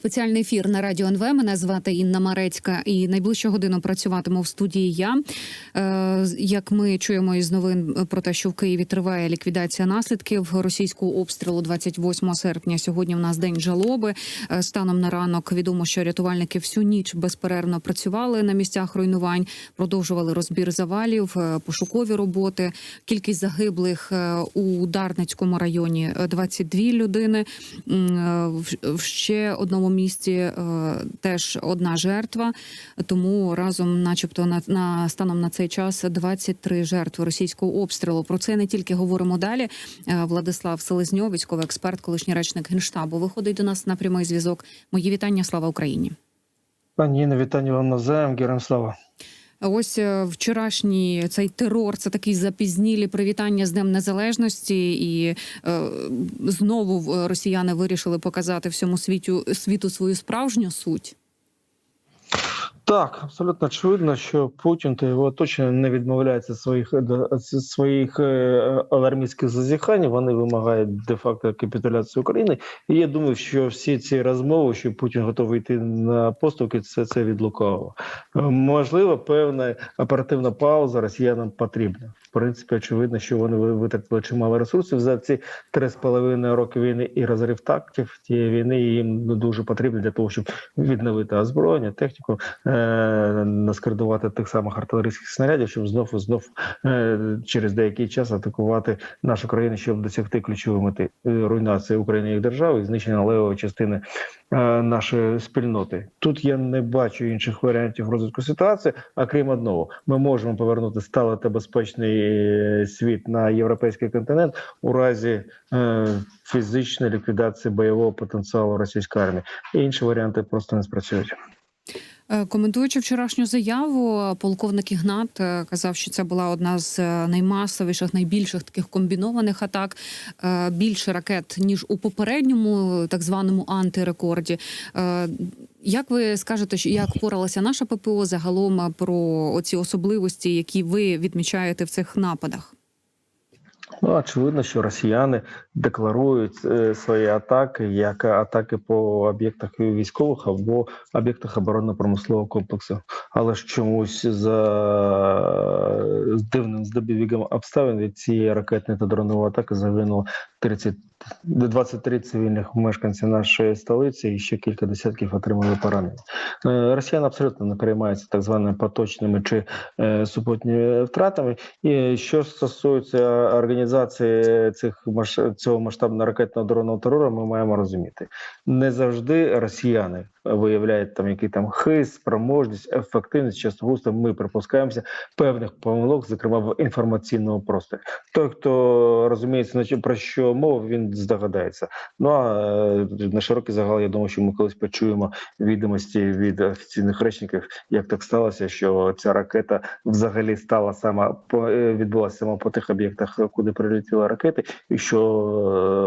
Спеціальний ефір на радіо НВ. Мене звати Інна Марецька, і найближчу годину працюватиму в студії. Я Е, як ми чуємо із новин про те, що в Києві триває ліквідація наслідків російського обстрілу 28 серпня. Сьогодні в нас день жалоби. Е, Станом на ранок відомо, що рятувальники всю ніч безперервно працювали на місцях руйнувань, продовжували розбір завалів, е, пошукові роботи. Кількість загиблих у Дарницькому районі е, 22 людини. В ще одному місці е, теж одна жертва. Тому разом, начебто, на, на станом на цей час 23 жертви російського обстрілу. Про це не тільки говоримо далі. Е, Владислав Селезньов, військовий експерт, колишній речник генштабу, виходить до нас на прямий зв'язок. Мої вітання. Слава Україні. Пані Інна, вітання вам на героям слава. Ось е, вчорашній цей терор, це такі запізнілі привітання з Днем Незалежності, і е, знову росіяни вирішили показати всьому світу світу свою справжню суть. Так, абсолютно очевидно, що Путін та його оточення не відмовляється своїх до- своїх алармійських зазіхань. Вони вимагають де-факто капітуляції України. І я думаю, що всі ці розмови, що Путін готовий йти на поступки, це це від лукавого. Е, Можливо, певна оперативна пауза росіянам потрібна. Принципі, очевидно, що вони ви- витратили чимало ресурсів за ці три з половиною роки війни і розрив тактів тієї війни. Їм ну, дуже потрібно для того, щоб відновити озброєння, техніку, е- наскердувати тих самих артилерійських снарядів, щоб знов-знов е- через деякий час атакувати нашу країну, щоб досягти ключової мети е, руйнації України як держави і знищення левої частини нашої спільноти. Тут я не бачу інших варіантів розвитку ситуації, а крім одного, ми можемо повернути сталий та безпечний е, світ на європейський континент у разі е, фізичної ліквідації бойового потенціалу російської армії. Інші варіанти просто не спрацюють. Е, Коментуючи вчорашню заяву, полковник Ігнат е, казав, що це була одна з е, наймасовіших, найбільших таких комбінованих атак. Більше ракет ніж у попередньому так званому антирекорді. Як ви скажете, як поралася наша ППО загалом про оці особливості, які ви відмічаєте в цих нападах? Ну, очевидно, що росіяни декларують е, свої атаки як атаки по об'єктах військових або об'єктах оборонно-промислового комплексу. Але ж чомусь за з дивним здобігом обставин від цієї ракетної та дронової атаки загинуло 30 23 цивільних мешканців нашої столиці, і ще кілька десятків отримали поранення. Е, Росіяни абсолютно не переймаються так званими поточними чи е, супутніми втратами. І що стосується організації цих цього масштабного ракетного дронного терору, ми маємо розуміти, не завжди росіяни виявляють там який там хист, спроможність, ефективність. Часто густо ми припускаємося певних помилок, зокрема в інформаційному просторі. Той, хто розуміється про що мова, він здогадається. Ну а е, на широкий загал, я думаю, що ми колись почуємо відомості від офіційних речників, як так сталося, що ця ракета взагалі стала сама е, відбулася саме по тих об'єктах, куди прилетіли ракети, і що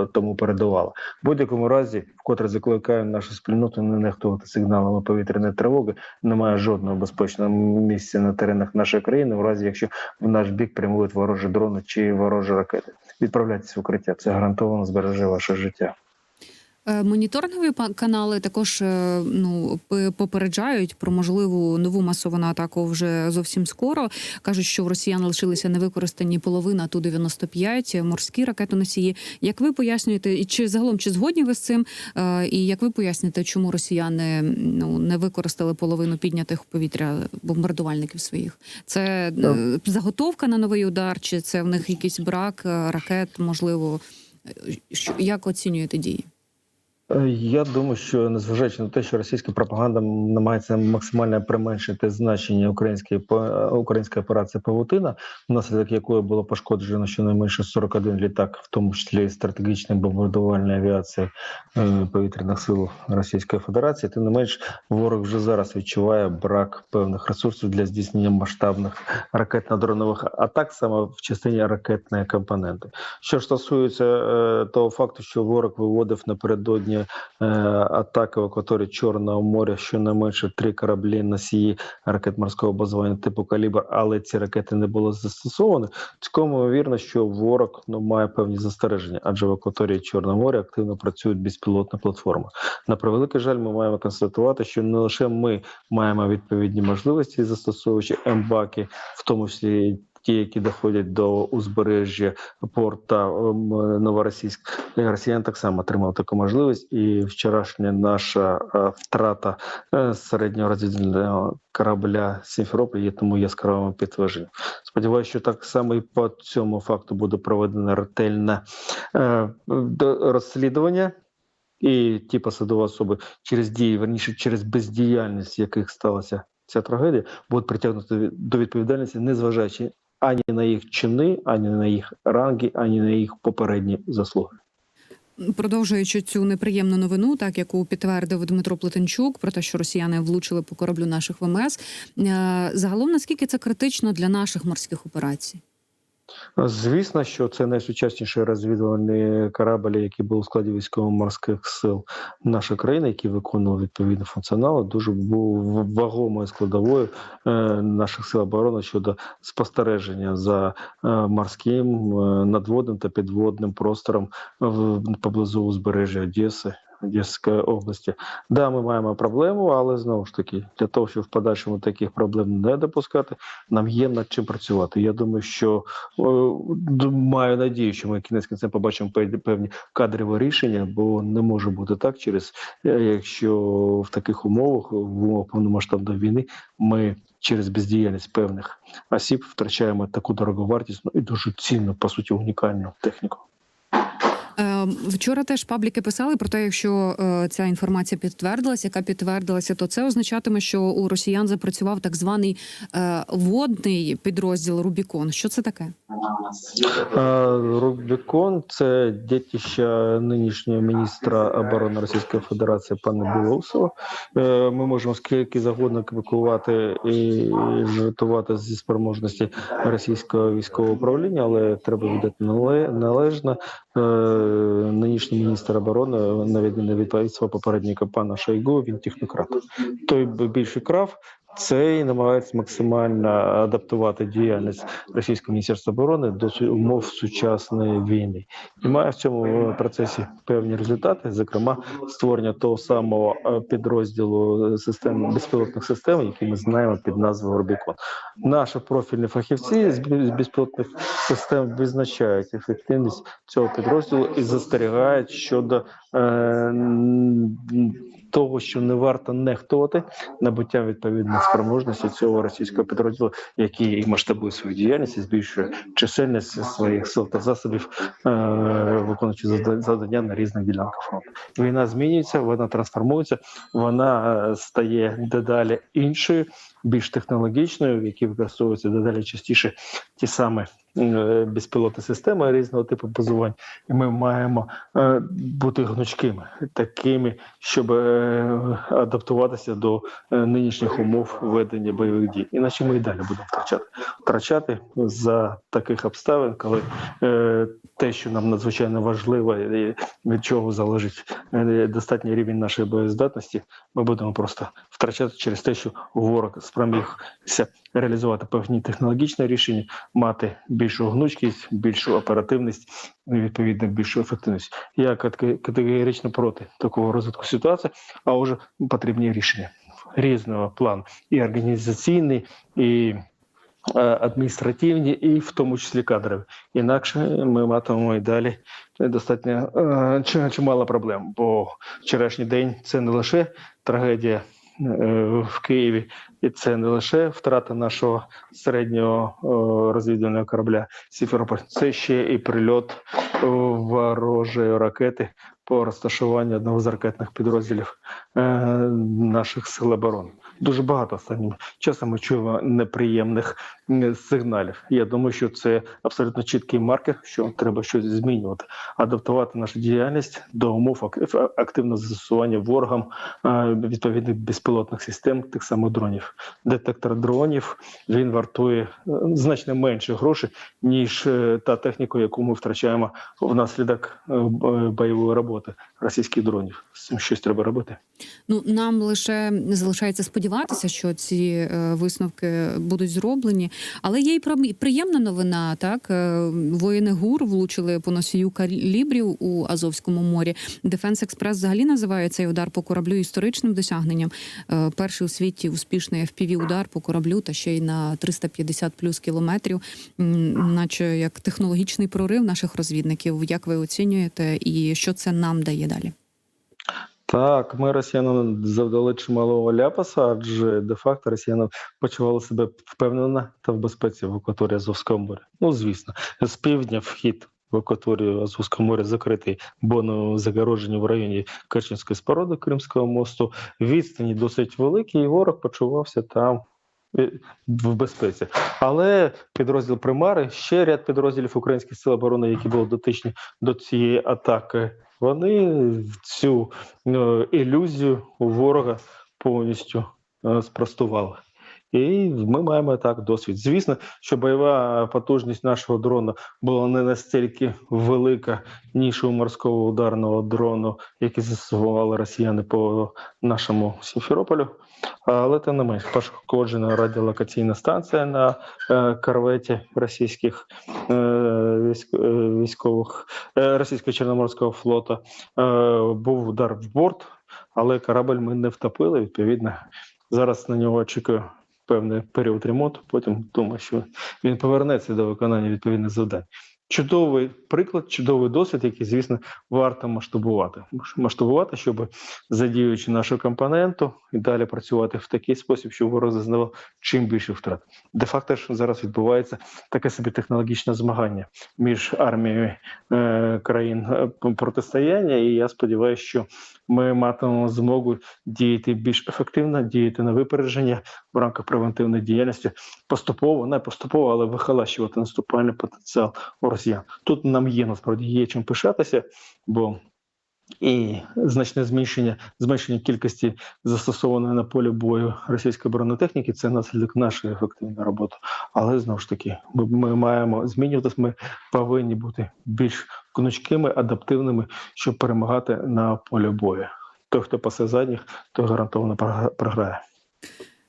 е, тому передувала. В будь-якому разі, вкотре закликаю нашу спільноту не нехтувати сигналами повітряної тривоги. Немає жодного безпечного місця на теренах нашої країни, в разі якщо в наш бік прямують ворожі дрони чи ворожі ракети. Відправляйтесь в укриття. Це гарантовано збереже ваше життя. Е, Моніторингові канали також е, ну попереджають про можливу нову масовану атаку вже зовсім скоро. кажуть, що в росіян лишилися невикористані половина ту 95 морські ракетоносії. Як ви пояснюєте, і чи загалом чи згодні ви з цим? Е, І як ви поясните, чому росіяни ну не використали половину піднятих в повітря бомбардувальників своїх? Це е, заготовка на новий удар, чи це в них якийсь брак е, ракет? Можливо, Е, що як оцінюєте дії? Е, Я думаю, що незважаючи на те, що російська пропаганда намагається максимально применшити значення української по- української операції Павутина, внаслідок якої було пошкоджено щонайменше 41 літак, в тому числі стратегічної бомбардувальної авіації е, повітряних сил Російської Федерації, тим не менш ворог вже зараз відчуває брак певних ресурсів для здійснення масштабних ракетно-дронових атак саме в частині ракетної компоненти. Що ж стосується е, того факту, що ворог виводив напередодні попередні е, атаки в акваторії Чорного моря, щонайменше три кораблі носії ракет морського базування типу калібр, але ці ракети не були застосовані. Цілком ймовірно, що ворог ну має певні застереження, адже в акваторії Чорного моря активно працюють безпілотні платформи. На превеликий жаль, ми маємо констатувати, що не лише ми маємо відповідні можливості, застосовуючи ембаки, в тому числі. Ті, які доходять до узбережжя порта ем, Новоросійськ, росіян так само отримав таку можливість. І вчорашня наша е, втрата е, середнього розвідувального корабля Сімферополь є тому яскравим підтвердженням. Сподіваюся, що так само і по цьому факту буде проведено ретельне е, розслідування. І ті посадові особи через дії, верніше через бездіяльність, яких сталася ця трагедія, будуть притягнуті до відповідальності, незважаючи ані на їх чини, ані на їх ранги, ані на їх попередні заслуги. Продовжуючи цю неприємну новину, так яку підтвердив Дмитро Плетенчук про те, що росіяни влучили по кораблю наших ВМС. е, Загалом наскільки це критично для наших морських операцій? Звісно, що це найсучасніший розвідувальний корабль, який був у складі військово-морських сил нашої країни, який виконував відповідний функціонал, дуже був вагомою складовою е, наших сил оборони щодо спостереження за е, морським, е, надводним та підводним простором поблизу узбережжя Одеси. Одеської області, да, ми маємо проблему, але знову ж таки, для того, щоб в подальшому таких проблем не допускати, нам є над чим працювати. Я думаю, що О, Маю надію, що ми кінець кінцем побачимо пев- певні кадрові рішення, бо не може бути так, через е, якщо в таких умовах, в умовах повномасштабної війни, ми через бездіяльність певних осіб втрачаємо таку дороговартісну і дуже цінну, по суті, унікальну техніку. Е, Вчора теж пабліки писали про те, якщо е, ця інформація підтвердилася, яка підтвердилася, то це означатиме, що у росіян запрацював так званий е, водний підрозділ Рубікон. Що це таке? Рубікон це дітище нинішнього міністра оборони Російської Федерації пана Білоусова. Ми можемо скільки завгодно критикувати і жартувати зі спроможності російського військового управління, але треба віддати нале- належно. Е, Нинішній міністр оборони, навіть не від свого попередника пана Шойгу, він технократ. Той більше крав. Цей намагається максимально адаптувати діяльність російського міністерства оборони до умов сучасної війни і має в цьому процесі певні результати, зокрема створення того самого е, підрозділу систем безпілотних систем, який ми знаємо під назвою Рубікон. Наші профільні фахівці з безпілотних систем визначають ефективність цього підрозділу і застерігають щодо е, того, що не варто нехтувати набуття відповідних спроможностей цього російського підрозділу, який і масштабує свою діяльність і збільшує чисельність своїх сил та засобів, е, виконуючи завдання на різних ділянках фронту. Війна змінюється, вона трансформується, вона е, стає дедалі іншою, більш технологічною, в якій використовуються дедалі частіше ті самі е, безпілотні системи різного типу базувань. І ми маємо е, бути гнучкими, такими, щоб е, адаптуватися до нинішніх умов ведення бойових дій. Іначе ми і далі будемо втрачати. Втрачати за таких обставин, коли те, що нам надзвичайно важливо, і від чого залежить достатній рівень нашої боєздатності, ми будемо просто втрачати через те, що ворог спромігся реалізувати певні технологічні рішення, мати більшу гнучкість, більшу оперативність відповідно більшу ефективність. Я категорично проти такого розвитку ситуації, а вже потрібні рішення різного плану, і організаційний, і е, адміністративні, і в тому числі кадрові. Інакше ми матимемо і далі достатньо е, чимало проблем. Бо вчорашній день це не лише трагедія в Києві, і це не лише втрата нашого середнього е, розвідувального корабля Сіферополь, це ще і прильот е, ворожої ракети по розташуванню одного з ракетних підрозділів е, наших сил оборони. Дуже багато останнім часом ми чуємо неприємних сигналів. Я думаю, що це абсолютно чіткий маркер, що треба щось змінювати, адаптувати нашу діяльність до умов ак- активного застосування ворогам відповідних безпілотних систем, тих самих дронів. Детектор дронів він вартує е, значно менше грошей, ніж е, та техніка, яку ми втрачаємо внаслідок е, бойової роботи російських дронів. З цим щось треба робити. Ну нам лише залишається сподіватися, що ці е, висновки будуть зроблені. Але є й приємна новина. Так Е, воїни ГУР влучили по носію калібрів у Азовському морі. Дефенс Експрес взагалі називає цей удар по кораблю історичним досягненням. Е, Перший у світі успішний fpv удар по кораблю та ще й на 350 плюс кілометрів, наче як технологічний прорив наших розвідників. Як ви оцінюєте, і що це нам дає далі? Так, ми росіянам завдали чималого ляпаса, адже де-факто росіяни почували себе впевнено та в безпеці в акваторії Азовського моря. Ну, звісно, з півдня вхід в акваторію Азовського моря закритий, бо на загороджені в районі Керченської споруди Кримського мосту. Відстані досить великі, і ворог почувався там. е, В безпеці, але підрозділ Примари, ще ряд підрозділів українських сил оборони, які були дотичні до цієї атаки, вони цю е, ілюзію ворога повністю е, спростували. І ми маємо так досвід. Звісно, що бойова потужність нашого дрона була не настільки велика, ніж у морського ударного дрону, який застосували росіяни по нашому Сімферополю. Але тим не менш, пошкоджена радіолокаційна станція на е, корветі російських е, е, військових е, російського чорноморського флоту. Е, був удар в борт, але корабль ми не втопили. Відповідно, зараз на нього очікує певний період ремонту. Потім думаю, що він повернеться до виконання відповідних завдань. Чудовий приклад, чудовий досвід, який, звісно, варто масштабувати. Масштабувати, щоб задіюючи нашу компоненту і далі працювати в такий спосіб, щоб ворог зазнавав чим більше втрат. Де факто ж зараз відбувається таке собі технологічне змагання між арміями е, країн е, протистояння, і я сподіваюся, що ми матимемо змогу діяти більш ефективно, діяти на випередження в рамках превентивної діяльності поступово, не поступово, але вихолащувати наступальний потенціал у росіян. Тут нам є насправді є чим пишатися, бо і значне зменшення зменшення кількості застосованої на полі бою російської бронетехніки це наслідок нашої ефективної роботи. Але знову ж таки, ми, маємо змінюватися. Ми повинні бути більш гнучкими, адаптивними, щоб перемагати на полі бою. Той, хто пасе задніх, той гарантовано програ- програє.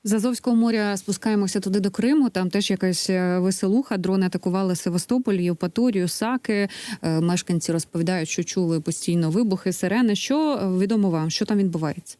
З Азовського моря спускаємося туди до Криму. Там теж якась е, веселуха. Дрони атакували Севастополь, Євпаторію, Саки. Е, Мешканці розповідають, що чули постійно вибухи, сирени. Що е, відомо вам? Що там відбувається?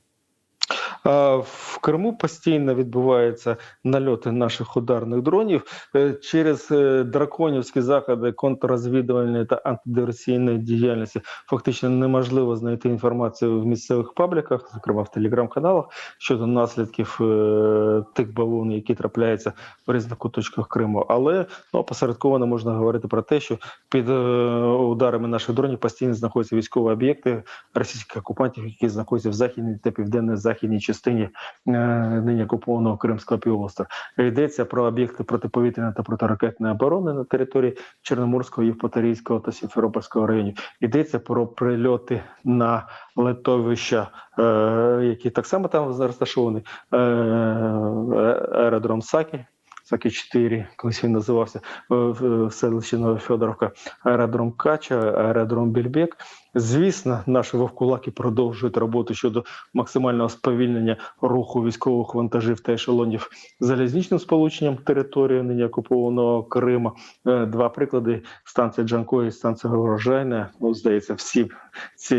В Криму постійно відбуваються нальоти наших ударних дронів Е, через е, драконівські заходи контррозвідувальної та антидиверсійної діяльності. Фактично неможливо знайти інформацію в місцевих пабліках, зокрема в телеграм-каналах, щодо наслідків е, тих бавовн, які трапляються в різних куточках Криму. Але ну, посередковано можна говорити про те, що під ударами наших дронів постійно знаходяться військові об'єкти російських окупантів, які знаходяться в західній та південно-західній частині е, нині окупованого Кримського півострова. Йдеться про об'єкти протиповітряної та протиракетної оборони на території Чорноморського, Євпаторійського та Сімферопольського районів. Йдеться про прильоти на летовища, е, які так само там розташовані. Е, аеродром Сакі. Сакі 4 колись він називався в селищі Новофедоровка, аеродром Кача, аеродром Більбек. Звісно, наші вовкулаки продовжують роботу щодо максимального сповільнення руху військових вантажів та ешелонів залізничним сполученням території нині окупованого Крима. Е, Два приклади: станція Джанкої, станція Урожайна. Ну, здається, всі ці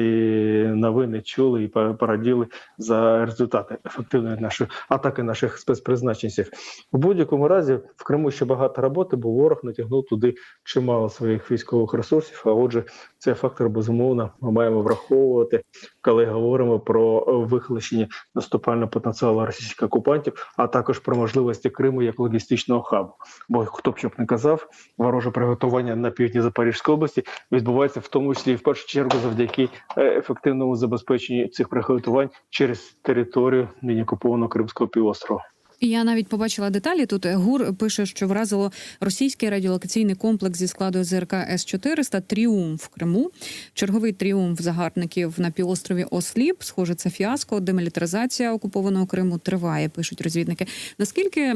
новини чули і пораділи за результати ефективної нашої атаки наших спецпризначенців. У будь-якому разі в Криму ще багато роботи, бо ворог натягнув туди чимало своїх військових ресурсів. А отже, цей фактор безумовно ми маємо враховувати, коли говоримо про вихлещення наступального потенціалу російських окупантів, а також про можливості Криму як логістичного хабу. Бо хто б щоб не казав, вороже приготування на півдні Запорізької області відбувається в тому числі і в першу чергу завдяки е, ефективному забезпеченню цих приготувань через територію нині окупованого Кримського півострова. Я навіть побачила деталі. Тут ГУР пише, що вразило російський радіолокаційний комплекс зі складу ЗРК С-400 Тріумф в Криму. Черговий тріумф загарбників на півострові Осліп. Схоже, це фіаско. Демілітаризація окупованого Криму триває. Пишуть розвідники. Наскільки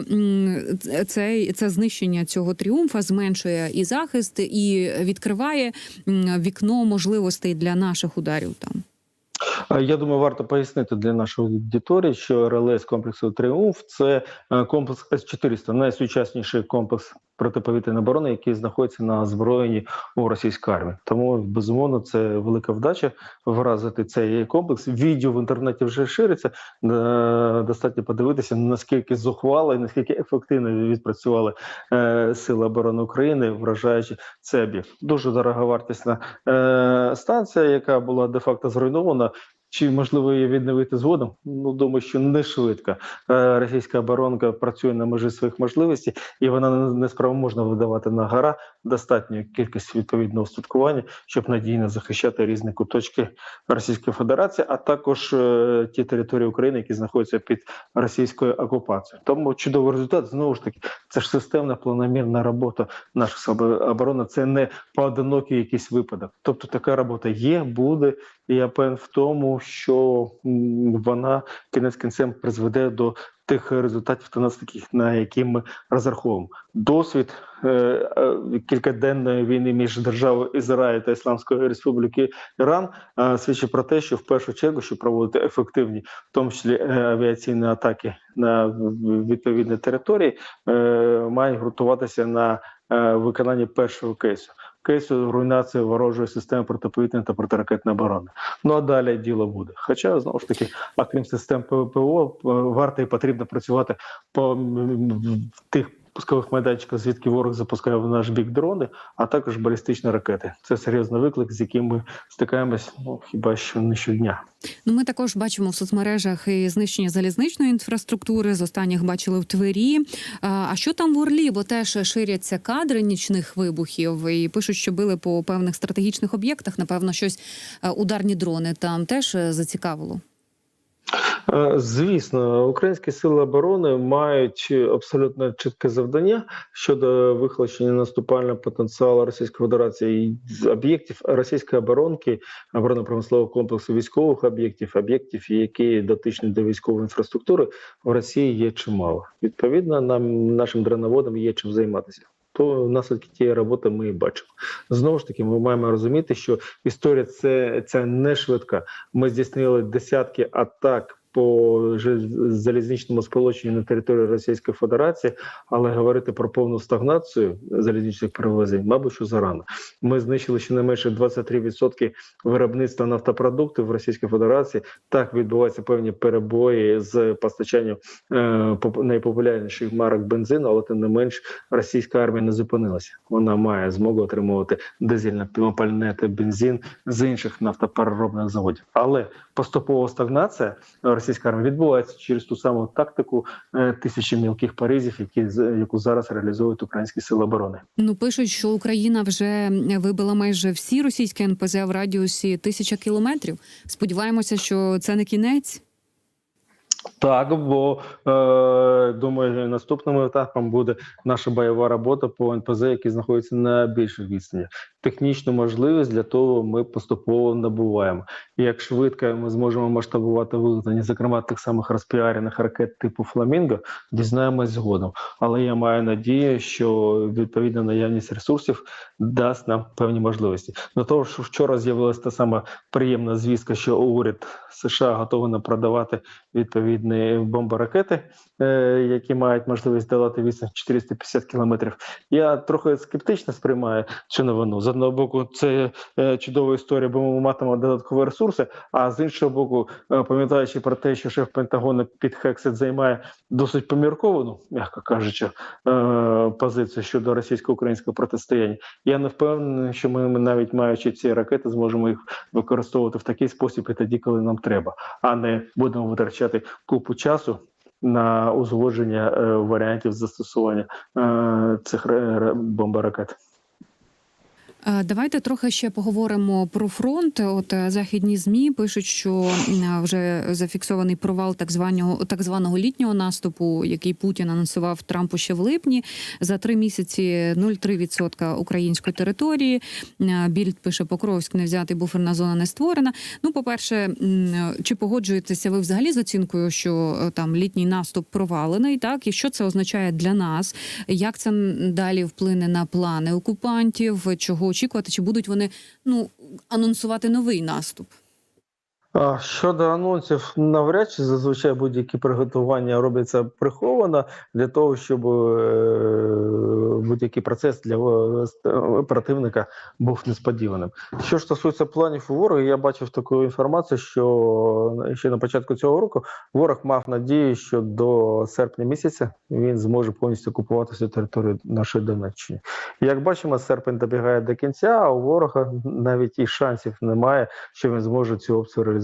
це, це знищення цього тріумфа зменшує і захист, і відкриває вікно можливостей для наших ударів там. Я думаю, варто пояснити для нашої аудиторії, що РЛС комплексу Тріумф це е, комплекс С-400, найсучасніший комплекс протиповітряної оборони, який знаходиться на озброєнні у російській армії. Тому безумовно це велика вдача вразити цей комплекс. Відео в інтернеті вже шириться. Е, Достатньо подивитися наскільки зухвало і наскільки ефективно відпрацювали е, сили оборони України, вражаючи цей об'єкт. Дуже дороговартісна е, станція, яка була де факто зруйнована. Чи можливо її відновити згодом? Ну думаю, що не швидко. Е, Російська оборонка працює на межі своїх можливостей, і вона не- спроможна видавати на гора достатню кількість відповідного устаткування, щоб надійно захищати різні куточки Російської Федерації, а також е, ті території України, які знаходяться під російською окупацією. Тому чудовий результат знову ж таки це ж системна планомірна робота наших оборони. Це не поодинокий якийсь випадок. Тобто така робота є, буде. І я певен в тому, що вона кінець кінцем призведе до тих результатів та наслідків, на які ми розраховуємо. Досвід е, е, кількаденної війни між державою Ізраїль та Ісламською Республіки Іран е, свідчить про те, що в першу чергу, щоб проводити ефективні, в тому числі авіаційні атаки на відповідні території, мають ґрунтуватися на виконанні першого кейсу. Кейсу руйнації ворожої системи протиповітряної та протиракетної оборони. Ну а далі діло буде. Хоча знову ж таки, окрім систем ПВО, е, варто і потрібно працювати по тих пускових майданчиках, звідки ворог запускає в наш бік дрони, а також балістичні ракети. Це серйозний виклик, з яким ми стикаємось ну, хіба що не щодня. Ну, ми також бачимо в соцмережах і знищення залізничної інфраструктури. З останніх бачили в Твері. А що там в Орлі? Бо теж ширяться кадри нічних вибухів і пишуть, що били по певних стратегічних об'єктах. Напевно, щось е, ударні дрони там теж е, зацікавило. Е, Звісно, українські сили оборони мають абсолютно чітке завдання щодо вихлощення наступального потенціалу Російської Федерації з об'єктів російської оборонки, оборонно-промислового комплексу військових об'єктів, об'єктів, які дотичні до військової інфраструктури в Росії є чимало. Відповідно, нам нашим дроноводам є чим займатися. То наслідки тієї роботи ми і бачимо. Знову ж таки, ми маємо розуміти, що історія це, це не швидка. Ми здійснили десятки атак по залізничному сполученню на території Російської Федерації, але говорити про повну стагнацію залізничних перевезень, мабуть, що зарано. Ми знищили щонайменше 23% виробництва нафтопродуктів в Російській Федерації. Так відбуваються певні перебої з постачанням е, найпопулярніших марок бензину, але тим не менш російська армія не зупинилася. Вона має змогу отримувати дизельне пальне та бензин з інших нафтопереробних заводів. Але поступова стагнація російської армії відбувається через ту саму тактику е, тисячі мілких паризів, які яку зараз реалізують українські сили оборони. Ну пишуть, що Україна вже вибила майже всі російські НПЗ в радіусі тисяча кілометрів. Сподіваємося, що це не кінець. Так, бо е, думаю, наступним етапом буде наша бойова робота по НПЗ, які знаходяться на більших відстанях. Технічну можливість для того ми поступово набуваємо. І як швидко ми зможемо масштабувати виготовлення, зокрема тих самих розпіарених ракет типу Фламінго, дізнаємось згодом. Але я маю надію, що відповідна наявність ресурсів дасть нам певні можливості. До того що вчора з'явилася та сама приємна звістка, що уряд США готовий продавати відповідні бомборакети, е, які мають можливість долати відстань 450 кілометрів. Я трохи скептично сприймаю цю новину. Одного боку, це е, чудова історія, бо ми матимемо додаткові ресурси. А з іншого боку, е, пам'ятаючи про те, що шеф Пентагону під Хексет займає досить помірковану, м'яко кажучи, е, позицію щодо російсько-українського протистояння, я не впевнений, що ми навіть маючи ці ракети, зможемо їх використовувати в такий спосіб і тоді, коли нам треба, а не будемо витрачати купу часу. На узгодження е, варіантів застосування е, цих бомбаракет. Е, Давайте трохи ще поговоримо про фронт. От е, західні змі пишуть, що вже зафіксований провал так званого так званого літнього наступу, який Путін анонсував Трампу ще в липні. За три місяці 0,3% української території. Е, Більд пише Покровськ, не взятий буферна зона не створена. Ну, по перше, чи погоджуєтеся ви взагалі з оцінкою, що е, там літній наступ провалений? Так і що це означає для нас? Як це далі вплине на плани окупантів? Чого очікувати? Чи будуть вони ну анонсувати новий наступ? Щодо анонсів, навряд чи зазвичай будь-які приготування робляться приховано для того, щоб е, будь-який процес для е, противника був несподіваним. Що стосується планів ворога, я бачив таку інформацію, що ще на початку цього року ворог мав надію, що до серпня місяця він зможе повністю окупувати всю територію нашої Донеччини. Як бачимо, серпень добігає до кінця, а у ворога навіть і шансів немає, що він зможе цю опцію реалізувати.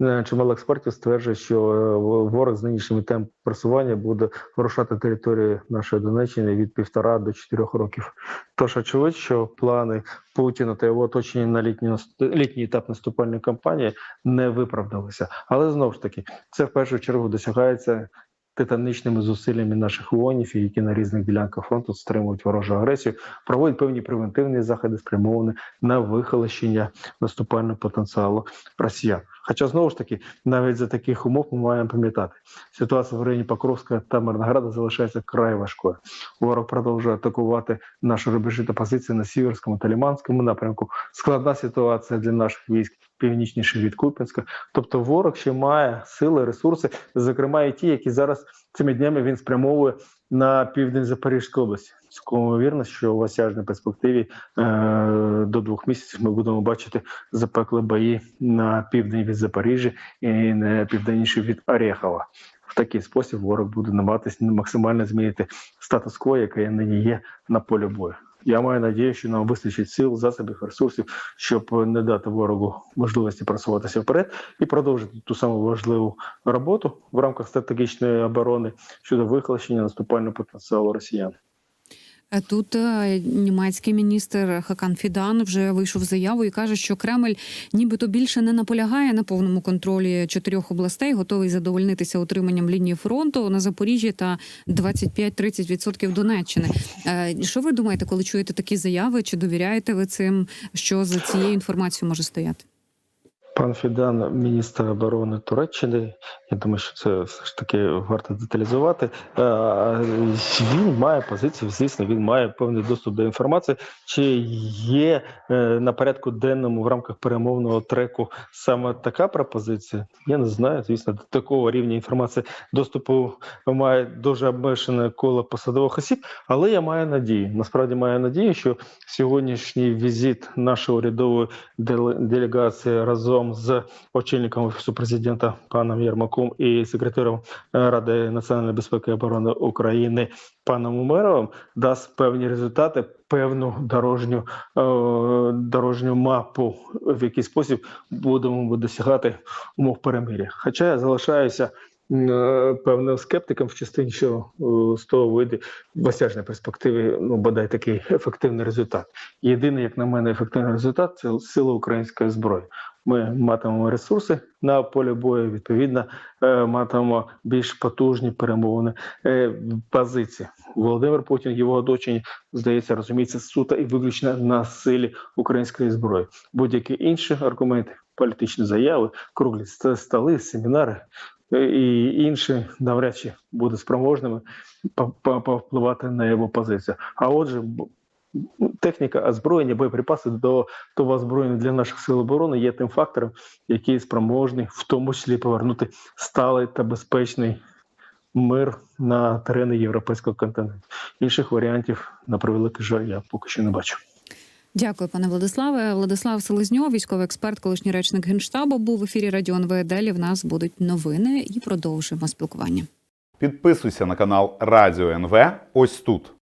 Е, Чимало експертів стверджує, що е, ворог з нинішнім темпом просування буде вирушати територію нашої Донеччини від півтора до чотирьох років. Тож очевидь, що плани Путіна та його оточення на літній літній етап наступальної кампанії не виправдалися. Але знову ж таки, це в першу чергу досягається титанічними зусиллями наших воїнів, які на різних ділянках фронту стримують ворожу агресію, проводять певні превентивні заходи, спрямовані на вихолощення наступального потенціалу росіян. Хоча знову ж таки, навіть за таких умов ми маємо пам'ятати, ситуація в районі Покровська та Мирнограда залишається край важкою. Ворог продовжує атакувати наші рубежі та позиції на Сіверському та Ліманському напрямку. Складна ситуація для наших військ північніше від Куп'янська. Тобто ворог ще має сили, ресурси, зокрема і ті, які зараз цими днями він спрямовує на південь Запорізької області. Цілком ймовірно, що в осяжній перспективі е- до двох місяців ми будемо бачити запекли бої на південь від Запоріжжя і на південніше від Орехова. В такий спосіб ворог буде намагатися максимально змінити статус-кво, яке нині є на полі бою. Я маю надію, що нам вистачить сил, засобів, ресурсів, щоб не дати ворогу можливості просуватися вперед і продовжити ту саму важливу роботу в рамках стратегічної оборони щодо вихолощення наступального потенціалу росіян. Е, Тут е, німецький міністр Хакан Фідан вже вийшов з заявою і каже, що Кремль нібито більше не наполягає на повному контролі чотирьох областей, готовий задовольнитися утриманням лінії фронту на Запоріжжі та 25-30% Донеччини. Е, Що ви думаєте, коли чуєте такі заяви? Чи довіряєте ви цим, що за цією інформацією може стояти? Пан Фідан, міністр оборони Туреччини. Я думаю, що це все ж таки варто деталізувати. Е, Він має позицію, звісно, він має певний доступ до інформації. Чи є е, на порядку денному в рамках перемовного треку саме така пропозиція? Я не знаю. Звісно, до такого рівня інформації доступу має дуже обмежене коло посадових осіб, але я маю надію. Насправді маю надію, що сьогоднішній візит нашої урядової делегації разом з очільником офісу президента паном Єрмаком і секретарем е, Ради національної безпеки і оборони України паном Умеровим дасть певні результати, певну дорожню е, дорожню мапу, в який спосіб будемо досягати умов перемиря. Хоча я залишаюся. е, Певним скептиком в частині, що з того вийде в осяжній перспективі, ну бодай такий ефективний результат. Єдиний, як на мене, ефективний результат це сила української зброї. Ми матимемо ресурси на полі бою. Відповідно, е, матимемо більш потужні перемовини е, позиції. Володимир Путін, його оточення, здається, розуміється суто і виключно на силі української зброї. Будь-які інші аргументи, політичні заяви, круглі ст- столи, семінари е, і інші навряд чи буде спроможними по- по- повпливати на його позицію. А отже, техніка, озброєння, боєприпаси до того озброєння для наших сил оборони є тим фактором, який спроможний в тому числі повернути сталий та безпечний мир на терени європейського континенту. Інших варіантів на превеликий жаль я поки що не бачу. Дякую, пане Владиславе. Владислав Селезньов, військовий експерт, колишній речник генштабу, був в ефірі Радіо НВ. Далі в нас будуть новини і продовжимо спілкування. Підписуйся на канал Радіо НВ ось тут.